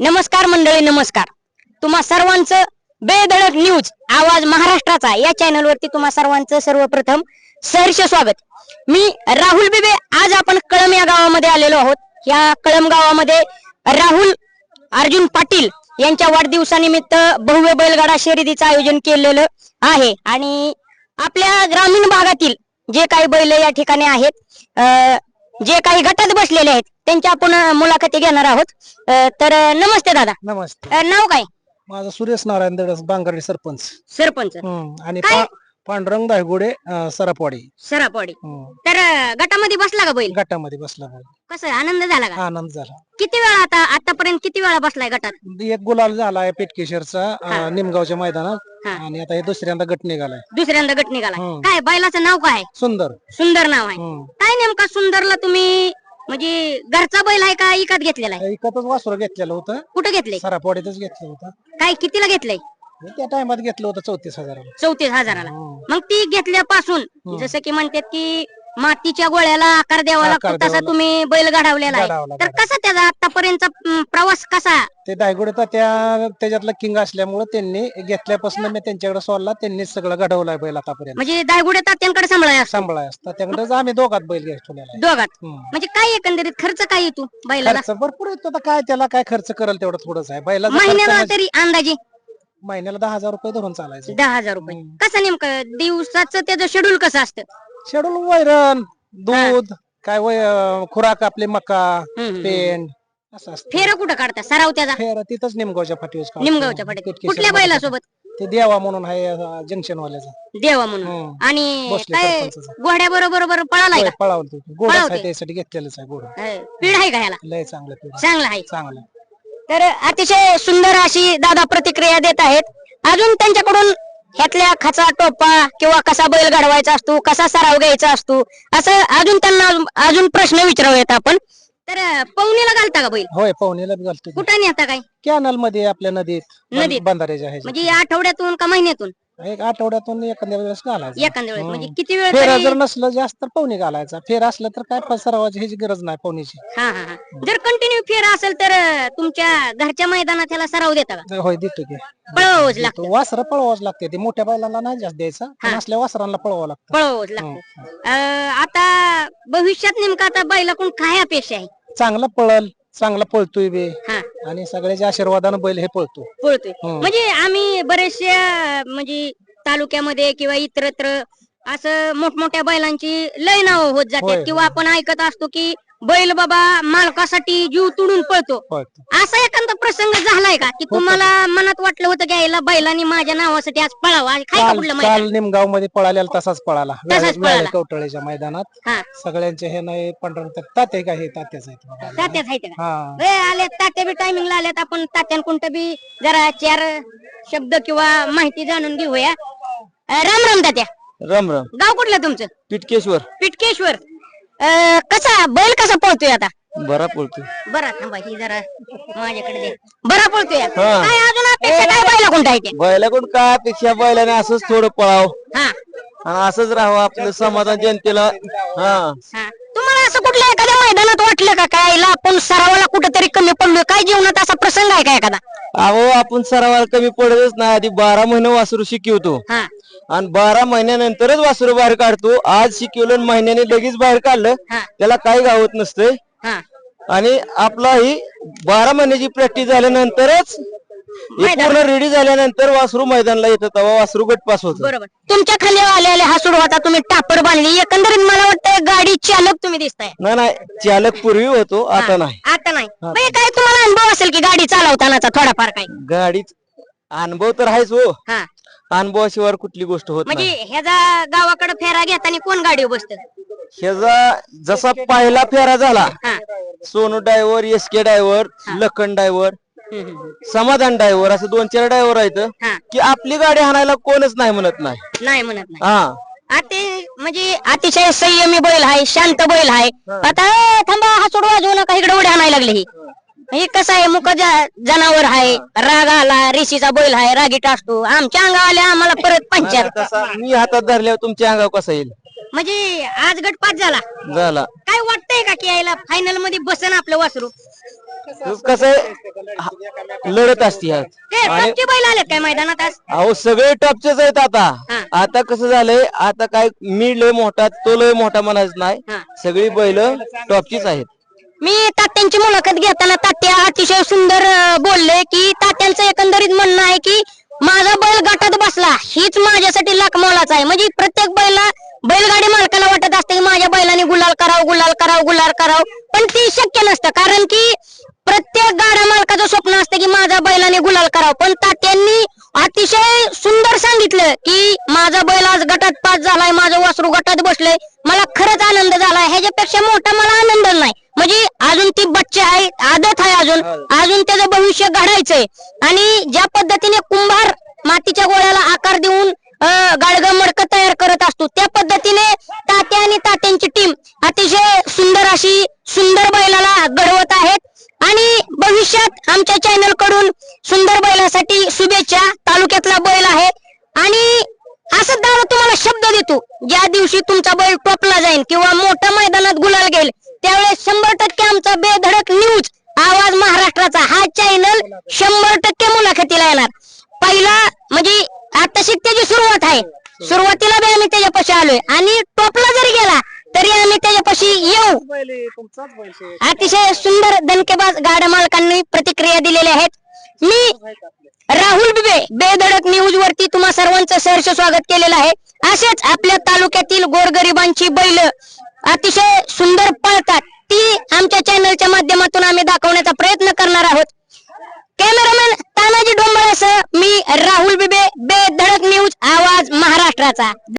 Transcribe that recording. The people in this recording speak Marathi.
नमस्कार मंडळी नमस्कार. तुम्हा सर्वांचं बेधडक न्यूज आवाज महाराष्ट्राचा या चॅनल वरती तुम्हा सर्वांचं सर्वप्रथम सहर्ष स्वागत. मी राहुल बिबे. आज आपण कळम या गावामध्ये आलेलो आहोत. या कळम गावामध्ये राहुल अर्जुन पाटील यांच्या वाढदिवसानिमित्त भव्य बैलगाडा शर्यतीचं आयोजन केलेलं आहे. आणि आपल्या ग्रामीण भागातील जे काही बैल या ठिकाणी आहेत अं, जे काही गटात बसलेले आहेत त्यांच्या आपण मुलाखती घेणार आहोत. अं, तर नमस्ते दादा. नमस्ते. अं, नाव काय? माझा सुरेश नारायण दडस बांगर्डी सरपंच. सरपंच. हम्म, आणि काय? पा- पांडुरंग दायगुडे अं, सरापवाडी. सरापवाडी. हम्म, तर अं, गटामध्ये बसला का बैल? गटामध्ये बसला बैल. कसं आनंद झाला का? आनंद झाला. किती वेळा आता आतापर्यंत किती वेळा बसलाय गटात? एक गुलाल झालाय पेटकेश्वरचा अं, हा. निमगावच्या मैदानात. हा. आणि आता हे दुसऱ्यांदा गट निघालाय. दुसऱ्यांदा गट निघाला हम्म. काय बैलाचं नाव काय? सुंदर. सुंदर नाव आहे. हम्म. काय नेमका सुंदरला तुम्ही म्हणजे घरचा बैल आहे का इकत घेतलेला आहे? एकच वासुर घेतलेलं होतं. कुठं घेतलंय? सरापवाडीतच घेतलं होतं. काय कितीला घेतलंय? त्या टायमात घेतलं होतं चौतीस हजाराला. चौतीस हजाराला. मग ती घेतल्यापासून. जसं की म्हणतात की मातीच्या गोळ्याला आकार द्यावा आकार लागतो तसा द्यावा तुम्ही बैल घडवलेला आहे. तर. कसा त्याचा आतापर्यंतचा अं, प्रवास कसा? ते दायगुडे तर त्या त्याच्यातलं किंग असल्यामुळे त्यांनी घेतल्यापासून मी त्यांच्याकडे सोडला त्यांनीच सगळं घडवलाय बैल आतापर्यंत. म्हणजे दायगुडे तात्यांकडे सांभाळाय असतो सांभाळाय असतात त्याकडे आम्ही दोघात बैल आहे. दोघात? हम्म. म्हणजे काय एकंदरीत खर्च काय येतो बैलाला? खर्च भरपूर येतो. आता काय त्याला काय खर्च करेल तेवढं थोडंच आहे. बैलाचा महिन्याला तरी अंदाजे? महिन्याला दहा हजार रुपये धरून चालायचं. दहा हजार रुपये. हम्म. कसं नेमकं दिवसाचं त्याचं शेड्यूल कसं असतं? शेड्यूल वैरण दूध काय वय खुराक आपले मका हम्म. पेंड असं असतं. फेर कुठं काढता? सराव त्याचा फेर तिथंच निमगावच्या फाटीवर निमगावच्या पाट्यात कुठल्या बैलासोबत? ते देवा म्हणून आहे जंक्शन वाल्याचा देवा म्हणून. हम्म. आणि काय सरपंचाचा. घोड्या बरोबर बरोबर पळालाय का? पळावते. आहे त्यासाठी घेतलेलंच आहे गोड. पीड आहे का ह्याला? लय चांगलं चांगला आहे. चांगलं तर अतिशय सुंदर अशी दादा प्रतिक्रिया देत आहेत. अजून त्यांच्याकडून ह्यातल्या खाचा टोपा किंवा कसा बैल घडवायचा असतो कसा सराव घ्यायचा असतो असं अजून त्यांना अजून- प्रश्न विचारूयात आपण. तर पवनीला घालता का बैल? होय बी घालतो कुठं नेता काय? कॅनलमध्ये आपल्या नदीत नदीत? बंधाऱ्याच्या ह्याच्यात. म्हणजे या आठवड्यातून का महिन्यातून? एक आठवड्यातून एखाद्या वेळेस घालायचं. एखाद्या वेळेस म्हणजे. किती वेळ फेरा तरी- जर नसलं जास्त तर पाहुणे घालायचा. फेर असलं तर काय सरावाची ह्याची गरज नाही हा हा हा. जर कंटिन्यू फेर असेल तर अं, तुमच्या घरच्या मैदानात त्याला सराव देता का? होय देतो की. पळवावंच लागतं. वासर पळवाच लागते. ते मोठ्या बैलांना नाही जास्त द्यायचा पण असल्या वासरांना पळवावं लागतं. पळवावंच लागतं. अं, आता भविष्यात नेमकं आता बैलाकडून काय अपेक्षा आहे? चांगला पळल चांगला पळतोय बे. हा. आणि सगळ्याच्या आशीर्वादानं बैल हे पळतो. पळतोय. हम्म. म्हणजे आम्ही बरेचशा म्हणजे तालुक्यामध्ये किंवा इतरत्र असं मोठमोठ्या बैलांची लय नाव होत जातात. होय, किंवा आपण ऐकत असतो की बैल बाबा मालकासाठी जीव तुडून पळतो. पळतो. असा एखादा प्रसंग झालाय का? की तुम्हाला मनात वाटलं होतं की याला बैलांनी माझ्या नावासाठी आज पळावा? काय का काल कुठलं मैदान काल निमगावमध्ये पळालेला तसाच पळाला. तसाच पळाला. कवटळीच्या मैदानात. हा. सगळ्यांचे हे नाही पंढर तात्या का? हे तात्याच आहेत. तात्याच आहेत का? हा. ए, तात्या बी टायमिंगला आल्यात आपण तात्यान कोणतं बी जरा चार शब्द किंवा माहिती जाणून घेऊया. अं, राम राम तात्या. राम राम. गाव कुठलं तुमचं? पिटकेश्वर. पिटकेश्वर. अं, कसा बैल कसा पळतोय आता? बरा पळतो बरा थांबा ही जरा माझ्याकडे दे. बरा पळतोय आता. हा. काय अजून अपेक्षा काय बैला कोणता आहे ते? बैलाकडून काय अपेक्षा बैलाने असंच थोडं पळाव. हा. आणि असंच राहावं आपलं समाधान जनतेला. हा. हा. तुम्हाला असं कुठल्या एखाद्या मैदानात वाटलं का काय आपण सरावाला कुठेतरी कमी पडलोय? काय जीवनात असा प्रसंग आहे का एखादा? अहो आपण सरावाला कमी पडतच नाही. आधी बारा महिने वासरू शिकवतो. हा. आणि बारा महिन्यानंतरच वासरू बाहेर काढतो. आज शिकवलं महिन्याने लगेच बाहेर काढलं हा. त्याला काही गावत नसतंय. हा. आणि आपला ही बारा महिन्याची प्रॅक्टिस झाल्यानंतरच हे मैदान. पूर्ण रेडी झाल्यानंतर वासरू मैदानला येतं तेव्हा वासरू गटपास होत बरोबर. तुमच्या खाली आलेले हा होता. तुम्ही टापर बांधली. एकंदरीत मला वाटतं गाडी चालक तुम्ही दिसताय. नाही नाही. चालक पूर्वी होतो आता नाही. आता नाही. म्हणजे काय तुम्हाला अनुभव असेल की गाडी चालवतानाचा थोडाफार काय गाडीच अनुभव तर आहेच हो. हा. अनुभवाशिवाय कुठली गोष्ट होत म्हणजे नाही. ह्याचा गावाकडे फेरा घेताना कोण गाडीवर बसत? ह्याचा जसा पहिला फेरा झाला हा. Sonu driver S K driver Lakhan driver हम्म, हम्म, हम्म. समाधान डायव्हर असं दोन चार डायव्हर आहेत हा. की आपली गाडी हाणायला कोणच नाही म्हणत नाही. नाही म्हणत नाही. हा. अति म्हणजे अतिशय संयमी बैल आहे शांत बैल आहे आता ए, थांबा हा सोडवा जाऊ नका इकडे उड्या आणायला लागले ही. हे कसं आहे मुक जनावर आहे राग आला रेशीचा बैल आहे रागीट असतो आमच्या अंगावाले आम्हाला परत पंचायत. तसा मी हातात धरल्यावर तुमच्या अंगावर कसा येईल? म्हणजे आज गट पास झाला. झाला. काय वाटतंय का की यायला फायनलमध्ये बसन आपलं वासरू? कसं लढत असते ह्यात ते टॉपचे बैल आलेत काय मैदानात आज? अहो सगळे टॉपचेच आहेत आता. आता कसं झालंय आता काय मी लय मोठा तो लय मोठा म्हणायचं नाही. हा. सगळी बैल टॉपचीच आहेत. मी तात्यांची मुलाखत घेताना तात्या अतिशय सुंदर बोलले की तात्यांचं एकंदरीत म्हणणं आहे की माझा बैल गटात बसला हीच माझ्यासाठी लाख मोलाचा आहे. म्हणजे प्रत्येक बैला बैलगाडी मालकाला वाटत असते की माझ्या बैलाने गुलाल करावं गुलाल करावं गुलाल करावं. पण ती शक्य नसतं कारण की प्रत्येक गाड्या मालकाचं स्वप्न असतं की माझा बैलाने गुलाल करावं. पण तात्यांनी अतिशय सुंदर सांगितलं की माझा बैल आज गटात पास झालाय माझं वासरू गटात बसलंय. मला खरंच आनंद झालाय. ह्याच्यापेक्षा मोठा मला आनंद नाही. म्हणजे अजून ती बच्चे आहे आदत आहे अजून. अजून त्याचं भविष्य घडायचंय. आणि ज्या पद्धतीने कुंभार मातीच्या गोळ्याला आकार देऊन गाडग मडक तयार करत असतो त्या पद्धतीने तात्या आणि तात्यांची टीम अतिशय सुंदर अशी सुंदर बैलाला घडवत आहेत. आणि भविष्यात आमच्या चॅनलकडून सुंदर बैलासाठी शुभेच्छा तालुक्यातला बैल आहे. आणि असं दादा तुम्हाला शब्द देतो ज्या दिवशी तुमचा बैल टोपला जाईल किंवा मोठ्या मैदानात गुलाल घेईल त्यावेळेस शंभर टक्के आमचा बेधडक न्यूज आवाज महाराष्ट्राचा. हा चॅनल शंभर टक्के मुलाखतीला येणार. पहिला म्हणजे आता त्याची सुरुवात आहे. सुरुवातीला बी आम्ही त्याच्यापाशी आलोय. आणि टोपला जरी गेला तरी आम्ही त्याच्यापाशी येऊ. अतिशय सुंदर दणकेबाज गाड्या मालकांनी प्रतिक्रिया दिलेल्या आहेत. मी राहुल बिबे बेधडक न्यूज वरती तुम्हा सर्वांचं सहर्ष स्वागत केलेलं आहे. असेच आपल्या तालुक्यातील गोरगरिबांची बैल अतिशय सुंदर पळतात. ती आमच्या चॅनलच्या माध्यमातून आम्ही दाखवण्याचा प्रयत्न करणार आहोत. कॅमेरामॅन तानाजी डोंबळासह मी राहुल बिबे बेधडक न्यूज आवाज महाराष्ट्राचा.